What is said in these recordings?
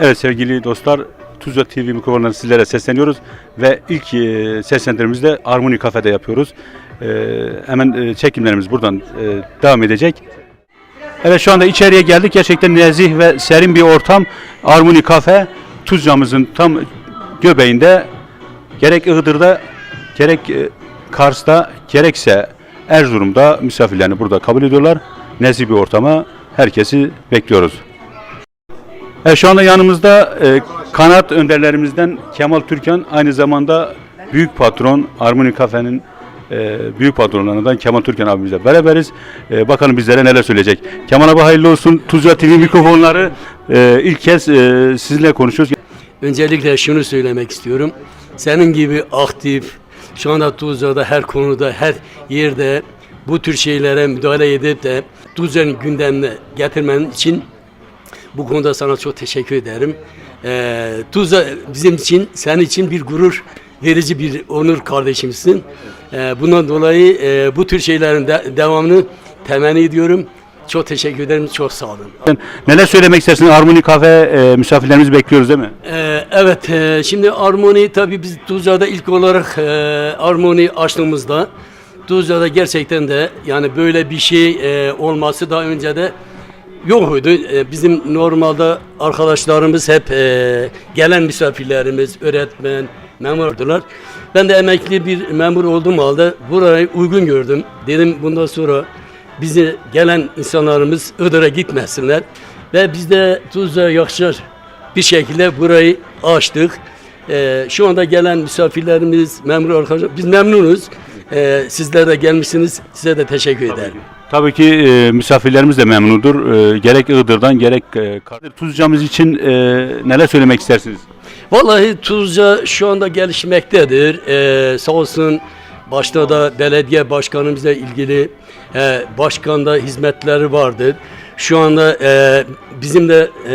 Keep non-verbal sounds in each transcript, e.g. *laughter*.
Evet sevgili dostlar Tuzla TV mikrofonlarından sizlere sesleniyoruz ve ilk e, seslendirmemizi de Armoni Kafe'de yapıyoruz. E, hemen e, çekimlerimiz buradan e, devam edecek. Evet şu anda içeriye geldik. Gerçekten nezih ve serin bir ortam. Armoni Kafe Tuzca'mızın tam göbeğinde gerek Iğdır'da gerek e, Kars'ta gerekse Erzurum'da misafirlerini burada kabul ediyorlar. Nezih bir ortama herkesi bekliyoruz. Evet, şu anda yanımızda e, kanat önderlerimizden Kemal Türkan aynı zamanda büyük patron Armoni Kafe'nin e, büyük patronlarından Kemal Türkan abimizle beraberiz. E, bakalım bizlere neler söyleyecek. Kemal abi hayırlı olsun. Tuzla TV mikrofonları e, ilk kez e, sizinle konuşuyoruz. Öncelikle şunu söylemek istiyorum. Senin gibi aktif, şu anda Tuzla'da her konuda, her yerde bu tür şeylere müdahale edip de Tuzla'nın gündemine getirmen için bu konuda sana çok teşekkür ederim. Ee, Tuzla bizim için, senin için bir gurur verici bir onur kardeşimsin. Ee, bundan dolayı e, bu tür şeylerin de, devamını temenni ediyorum. Çok teşekkür ederim, çok sağ olun. Neler söylemek istersiniz? Armoni Kafe e, misafirlerimizi bekliyoruz değil mi? Ee, evet, e, şimdi Armoni tabii biz Tuzla'da ilk olarak e, Armoni açtığımızda Tuzla'da gerçekten de yani böyle bir şey e, olması daha önce de yoktu. E, bizim normalde arkadaşlarımız hep e, gelen misafirlerimiz, öğretmen, memurdular. Ben de emekli bir memur olduğum halde burayı uygun gördüm. Dedim bundan sonra bizi gelen insanlarımız Iğdır'a gitmesinler. Ve biz de Tuzla yakışır bir şekilde burayı açtık. Ee, şu anda gelen misafirlerimiz, memur arkadaşlar, biz memnunuz. Ee, sizler de gelmişsiniz. Size de teşekkür ederim. Tabii ki e, misafirlerimiz de memnundur. E, gerek Iğdır'dan gerek e, Tuzca'mız için e, neler söylemek istersiniz? Vallahi Tuzca şu anda gelişmektedir. Ee, sağ olsun başta da belediye başkanımızla ilgili e, başkanda hizmetleri vardır. Şu anda e, bizim de e,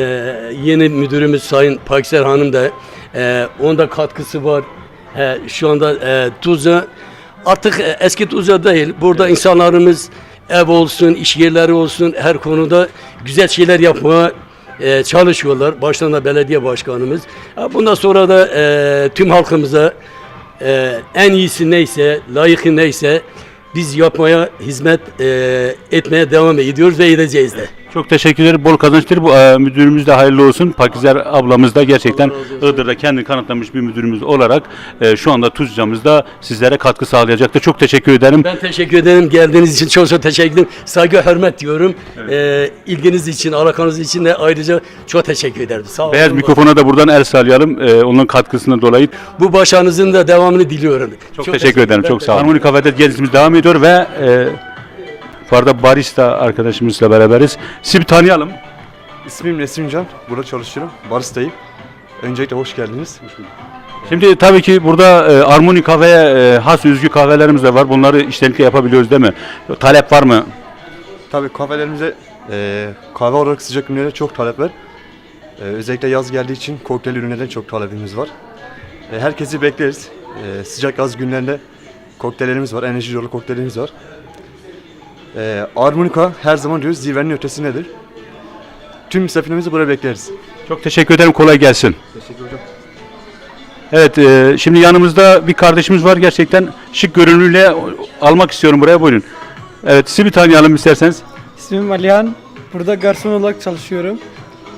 yeni müdürümüz Sayın Pakiser Hanım da e, onun da katkısı var. E, şu anda e, Tuzca artık e, eski Tuzca değil. Burada insanlarımız ev olsun, iş yerleri olsun her konuda güzel şeyler yapmaya e, çalışıyorlar. Baştan da belediye başkanımız. Ha, Bundan sonra da e, tüm halkımıza e, en iyisi neyse, layıkı neyse biz yapmaya, hizmet e, etmeye devam ediyoruz ve edeceğiz de. Çok teşekkür ederim. Bol kazançlar. Bu e, müdürümüz de hayırlı olsun. Pakizer ablamız da gerçekten. Iğdır'da kendini kanıtlamış bir müdürümüz olarak e, şu anda Tuzca'mızda sizlere katkı sağlayacaktır. Çok teşekkür ederim. Ben teşekkür ederim. Geldiğiniz için çok çok teşekkür ederim. Saygı, hürmet diyorum. E, ilginiz için, alakanız için de ayrıca çok teşekkür ederim. Sağ olun. Beyaz mikrofona da buradan el sallayalım. E, onun katkısından dolayı. Bu başarınızın da devamını diliyorum. Çok, teşekkür ederim. Çok sağ olun. Harmoni Kafede gezimiz devam ediyor ve e, bu arada barista arkadaşımızla beraberiz. Sizi bir tanıyalım. İsmim Nesim Can. Burada çalışıyorum. Baristayım. Öncelikle hoş geldiniz. Şimdi tabii ki burada e, Armoni Kafe'ye e, has üzgü kahvelerimiz de var. Bunları iştenlikle yapabiliyoruz değil mi? Talep var mı? Tabii kahvelerimize e, kahve olarak sıcak ürünlere çok talep var. E, özellikle yaz geldiği için kokteyl ürünlerden çok talebimiz var. E, herkesi bekleriz. E, sıcak yaz günlerinde kokteyllerimiz var. Enerji dolu kokteyllerimiz var. E, Armonika her zaman diyoruz zirvenin ötesindedir. Tüm misafirlerimizi buraya bekleriz. Çok teşekkür ederim. Kolay gelsin. Teşekkür ederim. Evet, e, şimdi yanımızda bir kardeşimiz var. Gerçekten şık görünümlüyle almak istiyorum buraya. Buyurun. Evet, sizi bir tanıyalım isterseniz. İsmim Alihan. Burada garson olarak çalışıyorum.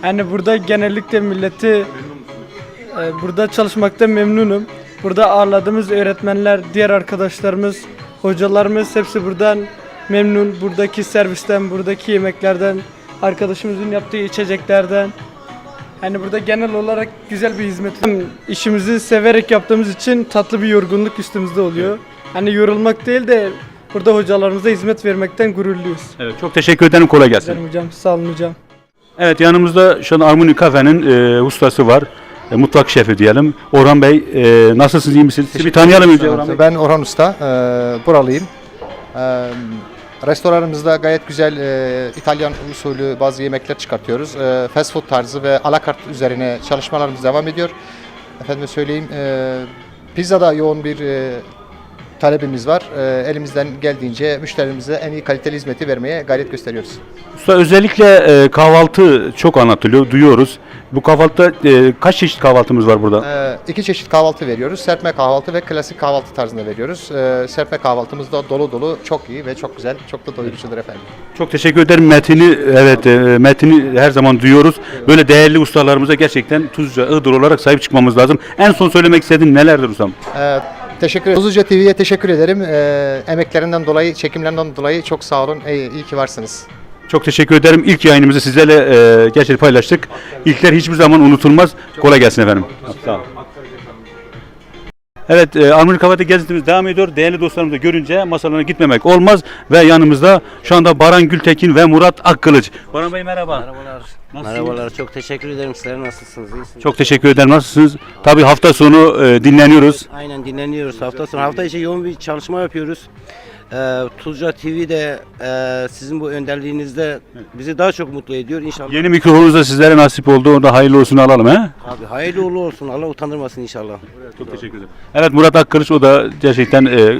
Yani burada genellikle milleti e, burada çalışmakta memnunum. Burada ağırladığımız öğretmenler, diğer arkadaşlarımız, hocalarımız hepsi buradan memnun. Buradaki servisten, buradaki yemeklerden, arkadaşımızın yaptığı içeceklerden. Yani burada genel olarak güzel bir hizmet. İşimizi severek yaptığımız için tatlı bir yorgunluk üstümüzde oluyor. Hani yorulmak değil de burada hocalarımıza hizmet vermekten gururluyuz. Evet, çok teşekkür ederim. Kolay gelsin. Güzel hocam, sağ olun hocam. Evet, yanımızda şu an Armoni Kafe'nin e, ustası var. E, mutfak şefi diyelim. Orhan Bey, e, nasılsınız, iyi misiniz? Sizi bir tanıyalım önce Orhan Bey. Ben Orhan Usta, e, buralıyım. E, restoranımızda gayet güzel e, İtalyan usulü bazı yemekler çıkartıyoruz. E, fast food tarzı ve alakart üzerine çalışmalarımız devam ediyor. Efendime söyleyeyim, e, pizzada yoğun bir e, talebimiz var. E, elimizden geldiğince müşterimize en iyi kaliteli hizmeti vermeye gayret gösteriyoruz. Usta özellikle e, kahvaltı çok anlatılıyor, duyuyoruz. Bu kahvaltıda e, kaç çeşit kahvaltımız var burada? E, iki çeşit kahvaltı veriyoruz. Serpme kahvaltı ve klasik kahvaltı tarzında veriyoruz. E, serpme kahvaltımız da dolu dolu çok iyi ve çok güzel. Çok da doyurucudur efendim. Çok teşekkür ederim. Metini evet e, metini her zaman duyuyoruz. Böyle değerli ustalarımıza gerçekten Tuzca, Iğdır olarak sahip çıkmamız lazım. En son söylemek istediğin nelerdir ustam? Ee, teşekkür ederim. Uzunca TV'ye teşekkür ederim. Ee, emeklerinden dolayı, çekimlerinden dolayı çok sağ olun. İyi, iyi ki varsınız. Çok teşekkür ederim. İlk yayınımızı sizlerle e, gerçekten paylaştık. İlkler hiçbir zaman unutulmaz. Kolay gelsin efendim. Sağ olun. Evet, e, Armonik Hava'da gezintimiz devam ediyor. Değerli dostlarımızı görünce masalarına gitmemek olmaz. Ve yanımızda şu anda Baran Gültekin ve Murat Akkılıç. Baran Bey merhaba. Merhabalar. Nasılsınız? Merhabalar. Çok teşekkür ederim. Sizler nasılsınız? İyisiniz? Çok teşekkür ederim. Nasılsınız? Tabii hafta sonu e, dinleniyoruz. Aynen dinleniyoruz hafta sonu. Hafta içi yoğun bir çalışma yapıyoruz. Ee, Tuzca TV'de e, sizin bu önderliğinizde bizi daha çok mutlu ediyor inşallah. Yeni mikrofonumuz da sizlere nasip oldu. Onda hayırlı olsun alalım he. Abi hayırlı uğurlu olsun. Allah utandırmasın inşallah. Çok teşekkür ederim. Evet Murat Akkılıç o da gerçekten e,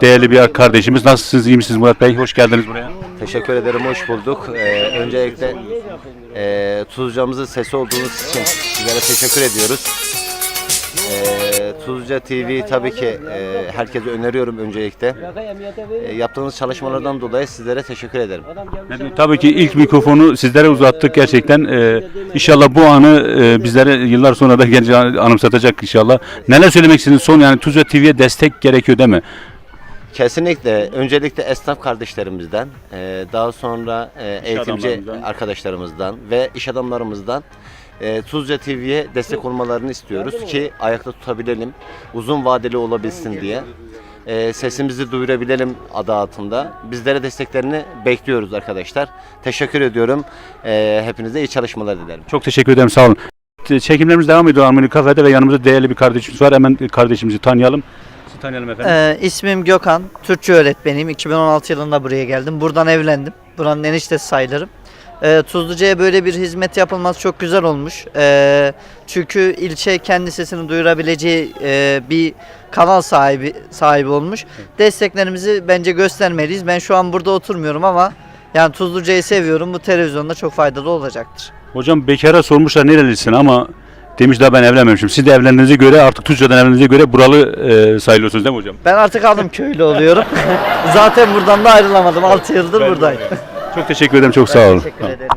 değerli bir kardeşimiz. Nasılsınız? iyi misiniz Murat Bey? Hoş geldiniz buraya. Teşekkür ederim, hoş bulduk. Ee, öncelikle e, Tuzca'mızın sesi olduğunuz için sizlere teşekkür ediyoruz. Tuzca TV tabii ki e, herkese öneriyorum öncelikle. E, yaptığınız çalışmalardan dolayı sizlere teşekkür ederim. Tabii ki ilk mikrofonu sizlere uzattık gerçekten. Ee, inşallah bu anı e, bizlere yıllar sonra da gence anımsatacak inşallah. Neler söylemek istediniz? Son yani Tuzla TV'ye destek gerekiyor değil mi? Kesinlikle. Öncelikle esnaf kardeşlerimizden, e, daha sonra e, eğitimci adamlarımızdan. arkadaşlarımızdan ve iş adamlarımızdan e, Tuzca TV'ye destek olmalarını istiyoruz ki ayakta tutabilelim, uzun vadeli olabilsin diye. E, sesimizi duyurabilelim adı altında. Bizlere desteklerini bekliyoruz arkadaşlar. Teşekkür ediyorum. E, hepinize iyi çalışmalar dilerim. Çok teşekkür ederim sağ olun. Çekimlerimiz devam ediyor Armoni Kafede ve yanımızda değerli bir kardeşimiz var. Hemen kardeşimizi tanıyalım. Sizi tanıyalım efendim. Ee, ismim Gökhan, Türkçe öğretmeniyim. 2016 yılında buraya geldim. Buradan evlendim. Buranın eniştesi sayılırım. Ee, Tuzluca'ya böyle bir hizmet yapılması çok güzel olmuş. Ee, çünkü ilçe kendi sesini duyurabileceği e, bir kanal sahibi sahibi olmuş. Desteklerimizi bence göstermeliyiz. Ben şu an burada oturmuyorum ama yani Tuzluca'yı seviyorum. Bu televizyonda çok faydalı olacaktır. Hocam bekara sormuşlar nerelisin ama demiş daha ben evlenmemişim. Siz de evlendiğinize göre artık Tuzla'dan evlendiğinize göre buralı e, sayılıyorsunuz değil mi hocam? Ben artık adım köylü oluyorum. *laughs* Zaten buradan da ayrılamadım. 6 yıldır buradayım. Çok teşekkür ederim çok sağ olun. Teşekkür ederim.